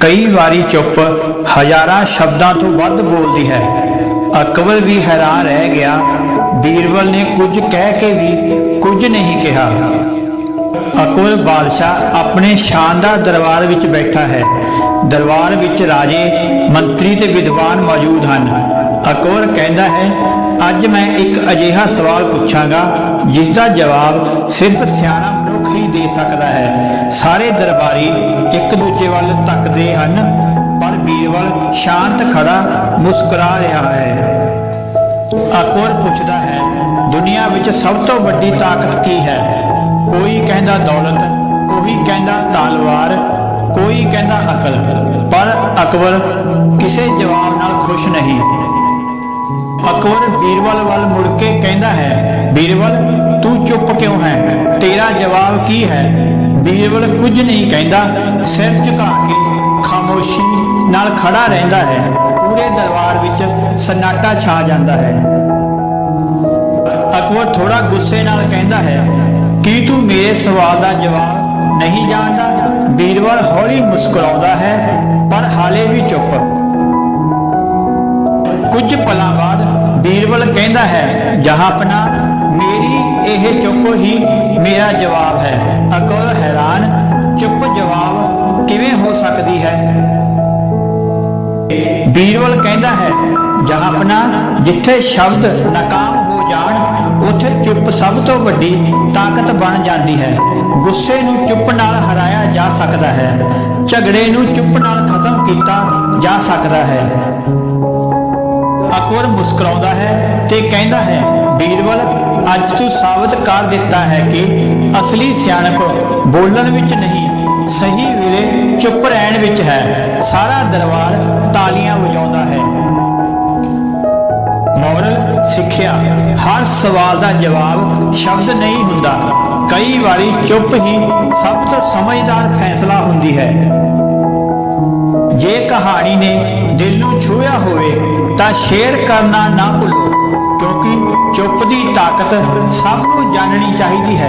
ਕਈ ਵਾਰੀ ਚੁੱਪ, ਹਜ਼ਾਰਾਂ ਸ਼ਬਦਾਂ ਤੋਂ ਵੱਧ ਬੋਲਦੀ ਹੈ। ਅਕਬਰ ਵੀ ਹੈਰਾਨ ਰਹਿ ਗਿਆ, ਬੀਰਬਲ ਨੇ ਕੁਝ ਕਹਿ ਕੇ ਵੀ ਕੁਝ ਨਹੀਂ ਕਿਹਾ। ਅਕਬਰ ਬਾਦਸ਼ਾਹ ਆਪਣੇ ਸ਼ਾਨਦਾਰ ਦਰਬਾਰ ਵਿੱਚ ਬੈਠਾ ਹੈ। ਦਰਬਾਰ ਵਿੱਚ ਰਾਜੇ, ਮੰਤਰੀ ਤੇ ਵਿਦਵਾਨ ਮੌਜੂਦ ਹਨ। ਅਕਬਰ ਕਹਿੰਦਾ ਹੈ, ਅੱਜ ਮੈਂ ਇੱਕ ਅਜਿਹਾ ਸਵਾਲ ਪੁੱਛਾਂਗਾ ਜਿਸ ਦਾ ਜਵਾਬ ਸਿਰਫ ਸਿਆਣਾ ਮਨੁੱਖ ਹੀ ਦੇ ਸਕਦਾ ਹੈ। ਸਾਰੇ ਦਰਬਾਰੀ ਇੱਕ ਦੂਜੇ ਵੱਲ ਤੱਕਦੇ ਹਨ, ਪਰ ਬੀਰਬਲ ਸ਼ਾਂਤ ਖੜਾ ਮੁਸਕਰਾ ਰਿਹਾ ਹੈ। ਅਕਬਰ ਪੁੱਛਦਾ ਹੈ, ਦੁਨੀਆ ਵਿੱਚ ਸਭ ਤੋਂ ਵੱਡੀ ਤਾਕਤ ਕੀ ਹੈ? ਕੋਈ ਕਹਿੰਦਾ ਦੌਲਤ, ਕੋਈ ਕਹਿੰਦਾ ਤਲਵਾਰ, ਕੋਈ ਕਹਿੰਦਾ ਅਕਲ, ਪਰ ਅਕਬਰ ਕਿਸੇ ਜਵਾਬ ਨਾਲ ਖੁਸ਼ ਨਹੀਂ। ਅਕਬਰ ਬੀਰਬਲ ਵੱਲ ਮੁੜ ਕੇ ਕਹਿੰਦਾ ਹੈ ਬੀਰਬਲ ਤੂੰ ਚੁੱਪ ਕਿਉਂ ਹੈ? ਤੇਰਾ ਜਵਾਬ ਕੀ ਹੈ? ਬੀਰਬਲ ਕੁਝ ਨਹੀਂ ਕਹਿੰਦਾ, ਸਿਰ ਝੁਕਾ ਕੇ ਖਾਮੋਸ਼ੀ ਨਾਲ ਖੜਾ ਰਹਿੰਦਾ ਹੈ। ਪੂਰੇ ਦਰਬਾਰ ਵਿੱਚ ਸਨਾਟਾ ਛਾ ਜਾਂਦਾ ਹੈ। ਅਕਬਰ ਥੋੜਾ ਗੁੱਸੇ ਨਾਲ ਕਹਿੰਦਾ ਹੈ, ਕੀ ਤੂੰ ਮੇਰੇ ਸਵਾਲ ਦਾ ਜਵਾਬ ਨਹੀਂ ਜਾਣਦਾ? ਬੀਰਬਲ ਹੌਲੀ ਮੁਸਕਰਾਉਂਦਾ ਹੈ, ਪਰ ਹਾਲੇ ਵੀ ਚੁੱਪ। ਕੁਝ ਪਲਾਂ ਬਾਅਦ ਬੀਰਬਲ ਕਹਿੰਦਾ ਹੈ ਜਹਾਂਪਨਾ ਮੇਰੀ ਇਹ ਚੁੱਪ ਹੀ ਮੇਰਾ ਜਵਾਬ ਹੈ। ਅਕਬਰ ਹੈਰਾਨ, ਚੁੱਪ ਜਵਾਬ ਕਿਵੇਂ ਹੋ ਸਕਦੀ ਹੈ? ਬੀਰਬਲ ਕਹਿੰਦਾ ਹੈ ਜਹਾਂਪਨਾ ਜਿੱਥੇ ਸ਼ਬਦ ਨਾਕਾਮ ਹੋ ਜਾਣ, ਉੱਥੇ ਚੁੱਪ ਸਭ ਤੋਂ ਵੱਡੀ ਤਾਕਤ ਬਣ ਜਾਂਦੀ ਹੈ। ਗੁੱਸੇ ਨੂੰ ਚੁੱਪ ਨਾਲ ਹਰਾਇਆ ਜਾ ਸਕਦਾ ਹੈ। ਝਗੜੇ ਨੂੰ ਚੁੱਪ ਨਾਲ ਖਤਮ ਕੀਤਾ ਜਾ ਸਕਦਾ ਹੈ। ਅਕਬਰ ਮੁਸਕਰਾਉਂਦਾ ਹੈ ਤੇ ਕਹਿੰਦਾ ਹੈ ਬੀਰਬਲ ਅੱਜ ਤੂੰ ਸਾਬਤ ਕਰ ਦਿੱਤਾ ਹੈ ਕਿ ਅਸਲੀ ਸਿਆਣਪ ਬੋਲਣ ਵਿੱਚ ਨਹੀਂ, ਸਹੀ ਵੇਲੇ ਚੁੱਪ ਰਹਿਣ ਵਿੱਚ ਹੈ। ਸਾਰਾ ਦਰਬਾਰ ਤਾਲੀਆਂ ਵਜਾਉਂਦਾ ਹੈ। ਮੋਰਲ ਸਿੱਖਿਆ। ਹਰ ਸਵਾਲ ਦਾ ਜਵਾਬ ਸ਼ਬਦ ਨਹੀਂ ਹੁੰਦਾ। ਕਈ ਵਾਰੀ ਚੁੱਪ ਹੀ ਸਭ ਤੋਂ ਸਮਝਦਾਰ ਫੈਸਲਾ ਹੁੰਦੀ ਹੈ। ਜੇ ਕਹਾਣੀ ਨੇ ਦਿਲ ਨੂੰ ਛੂਹਿਆ ਹੋਵੇ, ਤਾਂ ਸ਼ੇਅਰ ਕਰਨਾ ਨਾ ਭੁੱਲੋ, ਕਿਉਂਕਿ ਚੁੱਪ ਸਭ ਨੂੰ ਜਾਣਨੀ ਚਾਹੀਦੀ ਹੈ।